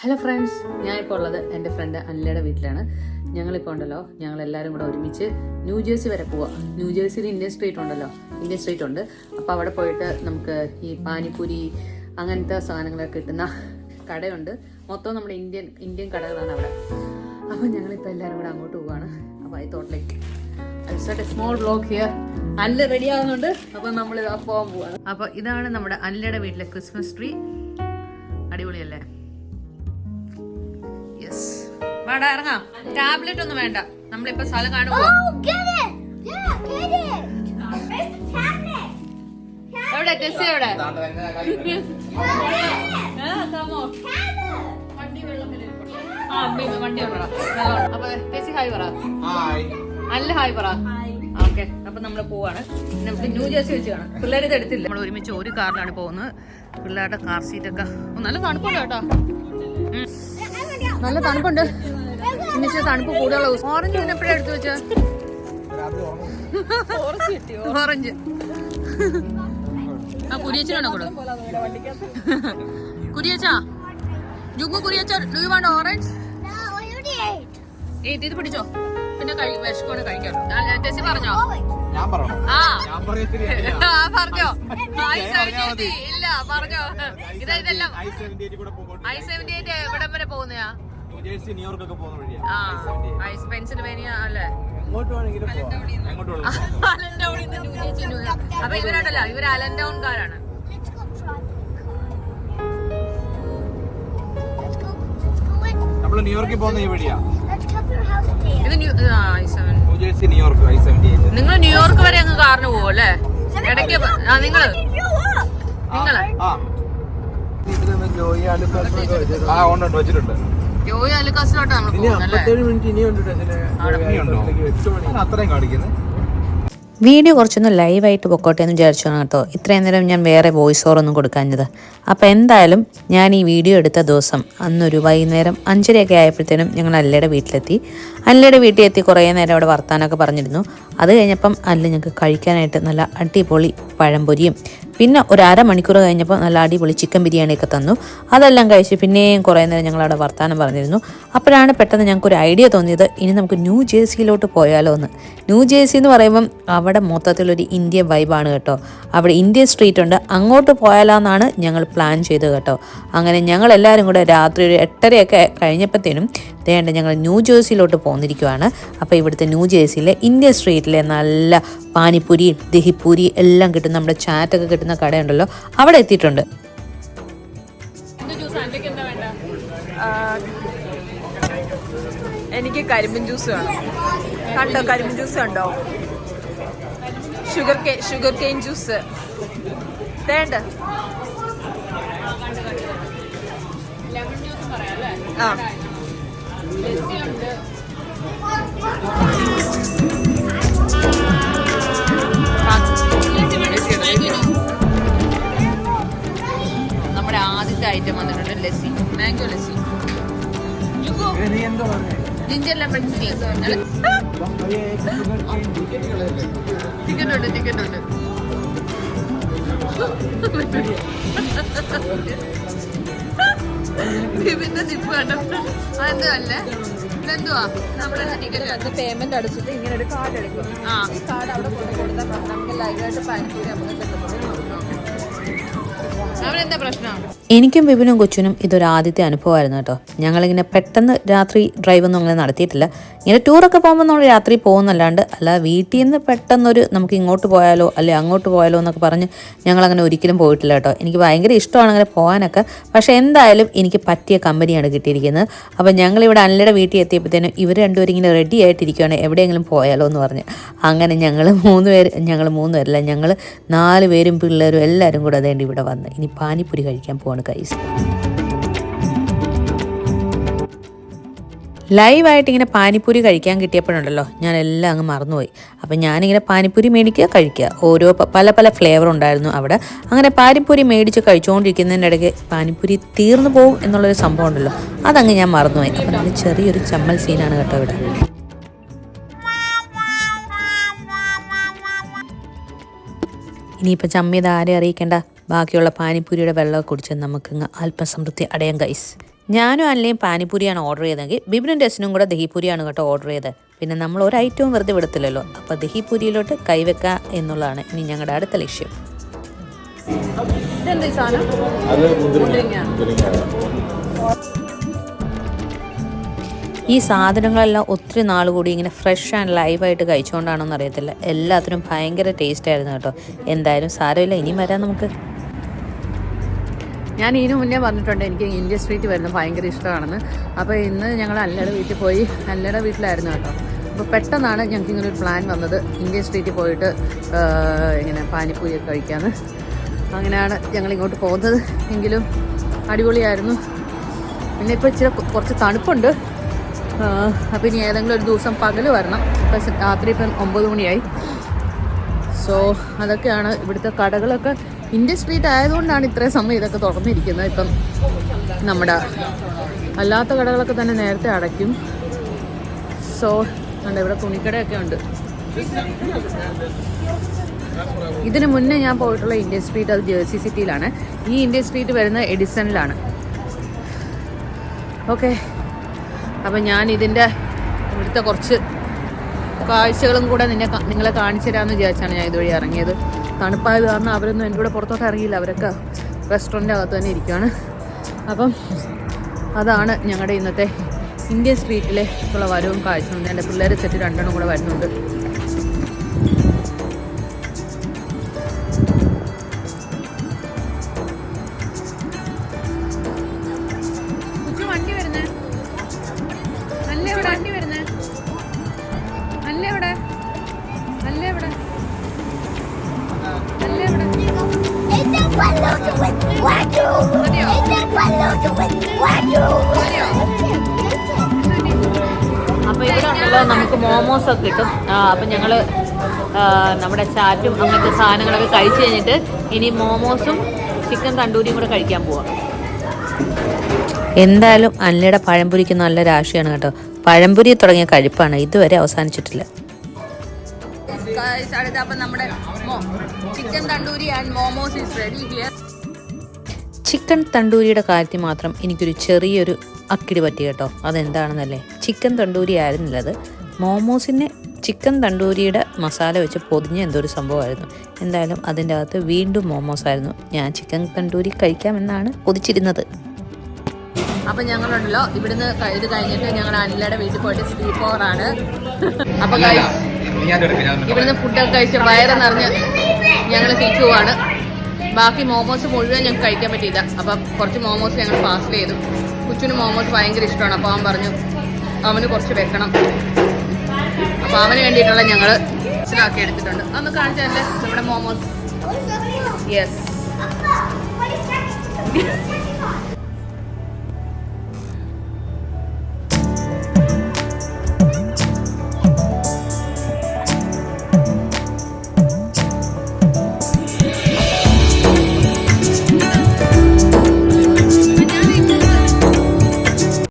Hello friends ഞാൻ ഇപ്പോൾ ഉള്ളത് എന്റെ ഫ്രണ്ട് അനിലയുടെ വീട്ടിലാണ്. ഞങ്ങളിപ്പോൾ ഉണ്ടല്ലോ ഞങ്ങൾ എല്ലാവരും കൂടെ ഒരുമിച്ച് ന്യൂ ജേഴ്സി വരെ പോവാം. ന്യൂ ജേഴ്സിയിൽ ഇന്ത്യൻ സ്ട്രീറ്റ് ഉണ്ടല്ലോ ഇന്ത്യൻ സ്ട്രീറ്റ് ഉണ്ട്. അപ്പോൾ അവിടെ പോയിട്ട് നമുക്ക് ഈ പാനിപ്പൂരി അങ്ങനത്തെ സാധനങ്ങളൊക്കെ കിട്ടുന്ന കടയുണ്ട്. മൊത്തം നമ്മുടെ ഇന്ത്യൻ ഇന്ത്യൻ കടകളാണ് അവിടെ. അപ്പോൾ ഞങ്ങളിപ്പോൾ എല്ലാവരും കൂടെ അങ്ങോട്ട് പോവാണ്. അപ്പോൾ ഈ തോട്ടിലേക്ക് സ്മോൾ ബ്ലോക്ക് അല്ല റെഡി ആകുന്നുണ്ട് അപ്പോൾ നമ്മൾ പോകാൻ പോവാണ്. അപ്പോൾ ഇതാണ് നമ്മുടെ അല്ലയുടെ വീട്ടിലെ ക്രിസ്മസ് ട്രീ അടിപൊളിയല്ലേ? വേണ്ട ഇറങ്ങാം. ടാബ്ലറ്റ് ഒന്നും വേണ്ട. നമ്മളിപ്പോ സ്ഥലം കാണുമ്പോ Oh? എവിടെ ടെസ്റ്റ് വണ്ടി. അപ്പൊ ഹായ് പറ. അല്ല ഹായ് പറ. ഓക്കെ അപ്പൊ നമ്മൾ പോവാണ്. നമുക്ക് ന്യൂ ജേഴ്സി വെച്ച് കാണാം. പിള്ളേർ ഇത് എടുത്തില്ല? നമ്മൾ ഒരുമിച്ച് ഒരു കാറിലാണ് പോകുന്നത്. പിള്ളേരുടെ കാർ സീറ്റ് ഒക്കെ. നല്ല തണുപ്പുണ്ട് കേട്ടോ. നല്ല തണുപ്പുണ്ട്. ഇന്നിച്ചിരി തണുപ്പ് കൂടുതലുള്ള ദിവസം ഓറഞ്ച് പിന്നെ എപ്പോഴാ എടുത്തു വെച്ച? ഓറഞ്ച് ആ കുരിയച്ചനാണോ കൂടെ? കുരിയച്ചാ? ജുഗു കുരിയച്ച ഡു യു വാണ്ട് ഓറഞ്ച്. ഏത് ഇത് പിടിച്ചോ. പിന്നെ വിഷമാണ് ഞാൻ ടെസ്സി പറഞ്ഞോ? ഞാൻ പറയണോ ആ. പറഞ്ഞോ. ഇല്ല പറഞ്ഞോ. ഇതാ ഇതെല്ലാം. ഐ സെവന്റി എയ്റ്റ് കൂടെ ഐ സെവന്റി എയ്റ്റ് എവിടം വരെ പോകുന്നയാ? ന്യൂജേഴ്സി ന്യൂയോർക്കൊക്കെ പോകുന്ന വഴിയാ. ഐസ് പെൻസിൽവേനിയ അല്ലേ? എങ്ങോട്ട് വേണമെങ്കിലും ജേഴ്സി അപ്പൊ ഇവരുണ്ടല്ലോ ഇവർ. നമ്മൾ ന്യൂയോർക്കിൽ പോകുന്ന ഈ വഴിയാ. ഇത് New Jersey New York I seventy നിങ്ങൾ ന്യൂയോർക്ക് വരെ അങ്ങ് കാറിന് പോകും അല്ലേ? ഇടയ്ക്ക് ആ You നിങ്ങൾ. ആ ഉണ്ട് വെച്ചിട്ടുണ്ട്. ജോയി അലുക്കാസിലോട്ട് നമ്മൾ അത്രയും കാണിക്കുന്നത് വീഡിയോ കുറച്ചൊന്ന് ലൈവായിട്ട് പൊക്കോട്ടെ എന്ന് വിചാരിച്ചാണ് കേട്ടോ. ഇത്രയും നേരം ഞാൻ വേറെ വോയിസ് ഓവറൊന്നും കൊടുക്കാഞ്ഞത്. അപ്പോൾ എന്തായാലും ഞാൻ ഈ വീഡിയോ എടുത്ത ദിവസം അന്നൊരു വൈകുന്നേരം അഞ്ചരയൊക്കെ ആയപ്പോഴത്തേനും ഞങ്ങൾ അല്ലയുടെ വീട്ടിലെത്തി. അല്ലയുടെ വീട്ടിൽ എത്തി കുറേ നേരം അവിടെ വർത്താനമൊക്കെ പറഞ്ഞിരുന്നു. അത് കഴിഞ്ഞപ്പം അല്ല ഞങ്ങൾക്ക് കഴിക്കാനായിട്ട് നല്ല അടിപൊളി പഴംപൊരിയും പിന്നെ ഒരു അരമണിക്കൂർ കഴിഞ്ഞപ്പോൾ നല്ല അടിപൊളി ചിക്കൻ ബിരിയാണിയൊക്കെ തന്നു. അതെല്ലാം കഴിച്ച് പിന്നെയും കുറേ നേരം ഞങ്ങൾ അവിടെ വർത്തമാനം പറഞ്ഞിരുന്നു. അപ്പോഴാണ് പെട്ടെന്ന് ഞങ്ങൾക്ക് ഒരു ഐഡിയ തോന്നിയത് ഇനി നമുക്ക് ന്യൂ ജേഴ്സിയിലോട്ട് പോയാലോ എന്ന്. ന്യൂ ജേഴ്സി എന്ന് പറയുമ്പം അവിടെ മൊത്തത്തിലൊരു ഇന്ത്യൻ വൈബാണ് കേട്ടോ. അവിടെ ഇന്ത്യൻ സ്ട്രീറ്റ് ഉണ്ട് അങ്ങോട്ട് പോയാലോന്നാണ് ഞങ്ങൾ പ്ലാൻ ചെയ്തത് കേട്ടോ. അങ്ങനെ ഞങ്ങൾ എല്ലാവരും കൂടെ രാത്രി ഒരു എട്ടരയൊക്കെ കഴിഞ്ഞപ്പോഴത്തേനും വേണ്ട ഞങ്ങൾ ന്യൂ ജേഴ്സിയിലോട്ട് പോന്നിരിക്കുവാണ്. അപ്പോൾ ഇവിടുത്തെ ന്യൂ ജേഴ്സിയിലെ ഇന്ത്യൻ സ്ട്രീറ്റിലെ നല്ല പാനിപ്പൂരി ദഹിപ്പൂരി എല്ലാം കിട്ടും നമ്മുടെ ചാറ്റൊക്കെ കിട്ടുന്ന കടയുണ്ടല്ലോ അവിടെ എത്തിയിട്ടുണ്ട്. എനിക്ക് കരിമ്പിൻ ജ്യൂസ് വേണം. കണ്ടോ കരിമ്പിൻ ജ്യൂസ് ഉണ്ടോ ഷുഗർ കെ ഷുഗർ കെയിൻ ജ്യൂസ് വേണ്ട. ആ നമ്മുടെ ആദ്യത്തെ ഐറ്റം വന്നിട്ടുണ്ട് lassi. Mango lassi. Ginger lemon chicken ticket ഉണ്ട് ടിക്കറ്റ് ഉണ്ട്. ഇതിന്റെ ചിപ്പ് കണ്ടോ? അതെന്തോ അല്ലേ? ഇതെന്തുവാ? നമ്മുടെ ടിക്കറ്റ് അത് പേയ്മെന്റ് അടിച്ചിട്ട് ഇങ്ങനെ ഒരു കാർഡ് എടുക്കും. ആ. ഈ കാർഡ് അവിടെ കൊണ്ട് കൊടുത്താൽ നമുക്ക് ലൈവായിട്ട് നമുക്ക് കിട്ടുന്നത് അവനെന്താ പ്രശ്നം എനിക്കും ബിബിനും കൊച്ചിനും ഇതൊരു ആദ്യത്തെ അനുഭവമായിരുന്നു കേട്ടോ. ഞങ്ങളിങ്ങനെ പെട്ടെന്ന് രാത്രി ഡ്രൈവ് ഒന്നും അങ്ങനെ നടത്തിയിട്ടില്ല. ഇങ്ങനെ ടൂറൊക്കെ പോകുമ്പോൾ നമ്മൾ രാത്രി പോകുന്നല്ലാണ്ട് അല്ല വീട്ടിൽ നിന്ന് പെട്ടെന്നൊരു നമുക്ക് ഇങ്ങോട്ട് പോയാലോ അല്ലെ അങ്ങോട്ട് പോയാലോ എന്നൊക്കെ പറഞ്ഞ് ഞങ്ങളങ്ങനെ ഒരിക്കലും പോയിട്ടില്ല കേട്ടോ. എനിക്ക് ഭയങ്കര ഇഷ്ടമാണ് അങ്ങനെ പോകാനൊക്കെ. പക്ഷേ എന്തായാലും എനിക്ക് പറ്റിയ കമ്പനിയാണ് കിട്ടിയിരിക്കുന്നത്. അപ്പോൾ ഞങ്ങളിവിടെ അല്ലയുടെ വീട്ടിൽ എത്തിയപ്പോഴത്തേനും ഇവർ രണ്ടുപേരും ഇങ്ങനെ റെഡി ആയിട്ടിരിക്കുകയാണ്. എവിടെയെങ്കിലും പോയാലോ എന്ന് പറഞ്ഞ്. അങ്ങനെ ഞങ്ങൾ മൂന്ന് പേര് ഞങ്ങൾ മൂന്ന് പേരല്ല ഞങ്ങൾ നാല് പേരും പിള്ളേരും എല്ലാവരും കൂടെ അതേണ്ടി ഇവിടെ വന്ന്. ഇനി പാനിപ്പൂരി കഴിക്കാൻ പോവാണ് കൈസ് ലൈവായിട്ട് ഇങ്ങനെ പാനിപ്പൂരി കഴിക്കാൻ കിട്ടിയപ്പോഴുണ്ടല്ലോ ഞാൻ എല്ലാം അങ്ങ് മറന്നുപോയി. അപ്പം ഞാനിങ്ങനെ പാനിപ്പൂരി മേടിക്കുക കഴിക്കുക. ഓരോ പല പല ഫ്ലേവർ ഉണ്ടായിരുന്നു അവിടെ. അങ്ങനെ പാനിപ്പൂരി മേടിച്ച് കഴിച്ചുകൊണ്ടിരിക്കുന്നതിന്റെ ഇടയ്ക്ക് പാനിപ്പൂരി തീർന്നു പോകും എന്നുള്ളൊരു സംഭവം ഉണ്ടല്ലോ അതങ്ങ് ഞാൻ മറന്നുപോയി. അപ്പം നല്ല ചെറിയൊരു ചമ്മൽ സീനാണ് കേട്ടോ ഇവിടെ. ഇനിയിപ്പോൾ ചമ്മിയത് ആരെ അറിയിക്കേണ്ട. ബാക്കിയുള്ള പാനിപ്പൂരിയുടെ വെള്ളമൊക്കെ കുടിച്ച് നമുക്ക് അല്പസംതൃപ്തി അടയാം ഗൈസ് ഞാനും അല്ലയും പാനിപ്പൂരിയാണ് ഓർഡർ ചെയ്തതെങ്കിൽ ബിബിനും രസനും കൂടെ ദഹിപ്പൂരിയാണ് കേട്ടോ ഓർഡർ ചെയ്തത്. പിന്നെ നമ്മൾ ഒരു ഐറ്റവും വെറുതെ വിടത്തില്ലല്ലോ. അപ്പോൾ ദഹിപ്പൂരിയിലോട്ട് കൈവെക്കുക എന്നുള്ളതാണ് ഇനി ഞങ്ങളുടെ അടുത്ത ലക്ഷ്യം. ഇതെന്താ സാധനം. ഈ സാധനങ്ങളെല്ലാം ഒത്തിരി നാൾ കൂടി ഇങ്ങനെ ഫ്രഷ് ആൻഡ് ലൈവായിട്ട് കഴിച്ചുകൊണ്ടാണോന്ന് അറിയത്തില്ല. എല്ലാത്തിനും ഭയങ്കര ടേസ്റ്റ് ആയിരുന്നു കേട്ടോ. എന്തായാലും സാരമില്ല ഇനി വരാം നമുക്ക്. ഞാൻ ഇതിനു മുന്നേ പറഞ്ഞിട്ടുണ്ട് എനിക്ക് ഇന്ത്യ സ്ട്രീറ്റ് വരുന്നത് ഭയങ്കര ഇഷ്ടമാണെന്ന്. അപ്പോൾ ഇന്ന് ഞങ്ങൾ അല്ലയുടെ വീട്ടിൽ പോയി. അല്ലയുടെ വീട്ടിലായിരുന്നു കേട്ടോ. അപ്പോൾ പെട്ടെന്നാണ് ഞങ്ങൾക്ക് ഇങ്ങനെ ഒരു പ്ലാൻ വന്നത്. ഇന്ത്യ സ്ട്രീറ്റിൽ പോയിട്ട് ഇങ്ങനെ പാനിപ്പൂരിയൊക്കെ കഴിക്കാമെന്ന് അങ്ങനെയാണ് ഞങ്ങൾ ഇങ്ങോട്ട് പോകുന്നത്. എങ്കിലും അടിപൊളിയായിരുന്നു. പിന്നെ ഇപ്പോൾ ഇച്ചിരി കുറച്ച് തണുപ്പുണ്ട്. അപ്പോൾ ഇനി ഏതെങ്കിലും ഒരു ദിവസം പകൽ വരണം. ഇപ്പം രാത്രി ഇപ്പം ഒമ്പത് മണിയായി. സോ അതൊക്കെയാണ് ഇവിടുത്തെ കടകളൊക്കെ. ഇന്ത്യ സ്ട്രീറ്റ് ആയതുകൊണ്ടാണ് ഇത്രയും സമയം ഇതൊക്കെ തുറന്നിരിക്കുന്നത്. ഇപ്പം നമ്മുടെ അല്ലാത്ത കടകളൊക്കെ തന്നെ നേരത്തെ അടയ്ക്കും. സോ ഉണ്ട് ഇവിടെ തുണിക്കടയൊക്കെ ഉണ്ട്. ഇതിന് മുന്നേ ഞാൻ പോയിട്ടുള്ള ഇന്ത്യൻ സ്ട്രീറ്റ് അത് ജേഴ്സി സിറ്റിയിലാണ് ഈ ഇന്ത്യൻ സ്ട്രീറ്റ് വരുന്നത് എഡിസണിലാണ് ഓക്കെ അപ്പം ഞാൻ ഇതിന്റെ ഇവിടുത്തെ കുറച്ച് കാഴ്ചകളും കൂടെ നിന്നെ നിങ്ങളെ കാണിച്ചു തരാമെന്ന് വിചാരിച്ചാണ് ഞാൻ ഇതുവഴി ഇറങ്ങിയത്. തണുപ്പായത് കാരണം അവരൊന്നും എന്റെ കൂടെ പുറത്തോട്ട് ഇറങ്ങിയില്ല. അവരൊക്കെ റെസ്റ്റോറന്റ് അകത്ത് തന്നെ ഇരിക്കുകയാണ് അപ്പം അതാണ് ഞങ്ങളുടെ ഇന്നത്തെ ഇന്ത്യൻ സ്ട്രീറ്റിലെ ഉള്ള വരവും കാഴ്ചയും. എന്റെ പിള്ളേരെ സെറ്റ് രണ്ടെണ്ണം കൂടെ വരുന്നുണ്ട്. അപ്പോൾ ഇവിടെ ഉണ്ടല്ലോ നമുക്ക് മോമോസ് ഒക്കെ കിട്ടും. അപ്പം ഞങ്ങൾ നമ്മുടെ ചാറ്റും അങ്ങനത്തെ സാധനങ്ങളൊക്കെ കഴിച്ച് കഴിഞ്ഞിട്ട് ഇനി മോമോസും ചിക്കൻ തണ്ടൂരിയും കൂടെ കഴിക്കാൻ പോവാം. എന്തായാലും അല്ലയുടെ പഴംപൊരിക്ക് നല്ല രാശിയാണ് കേട്ടോ. പഴംപൊരി തുടങ്ങിയ കഴിപ്പാണ്. ഇതുവരെ അവസാനിച്ചിട്ടില്ല. അപ്പം നമ്മുടെ chicken tandoori and momos is ready here chicken തണ്ടൂരിയുടെ കാര്യത്തിൽ മാത്രം എനിക്കൊരു ചെറിയൊരു അക്കിടി പറ്റി കേട്ടോ. അതെന്താണെന്നല്ലേ? ചിക്കൻ തണ്ടൂരി ആയിരുന്നില്ല അത്. മോമോസിനെ ചിക്കൻ തണ്ടൂരിയുടെ മസാല വെച്ച് പൊതിഞ്ഞ എന്തോ ഒരു സംഭവമായിരുന്നു. എന്തായാലും അതിന്റെ അകത്ത് വീണ്ടും മോമോസ് ആയിരുന്നു ഞാൻ ചിക്കൻ തണ്ടൂരി കഴിക്കാമെന്നാണ് കൊതിച്ചിരുന്നത് അപ്പം ഞങ്ങളുണ്ടല്ലോ. ഇവിടുന്ന് ഇത് കഴിഞ്ഞിട്ട് ഞങ്ങൾ അനിലയുടെ വീട്ടിൽ പോയിട്ട് സ്ലീപ്പ് ഓവറാണ് അപ്പം ഇവിടുന്ന് ഫുഡൊക്കെ കഴിച്ച് വയറ് നിറഞ്ഞ് ഞങ്ങൾ തിരിച്ചു പോവാണ് ബാക്കി മോമോസ് മുഴുവൻ ഞങ്ങൾക്ക് കഴിക്കാൻ പറ്റിയില്ല. അപ്പം കുറച്ച് മോമോസ് ഞങ്ങൾ പാസ് ചെയ്തു. കൊച്ചിന് മോമോസ് ഭയങ്കര ഇഷ്ടമാണ്. അപ്പോൾ അവൻ പറഞ്ഞു അവന് കുറച്ച് വെക്കണം. അപ്പോൾ അവന് വേണ്ടിയിട്ടുള്ള ഞങ്ങൾ മനസ്സിലാക്കി എടുത്തിട്ടുണ്ട്. അന്ന് കാണിച്ചല്ലേ നമ്മുടെ മോമോസ്? യെസ്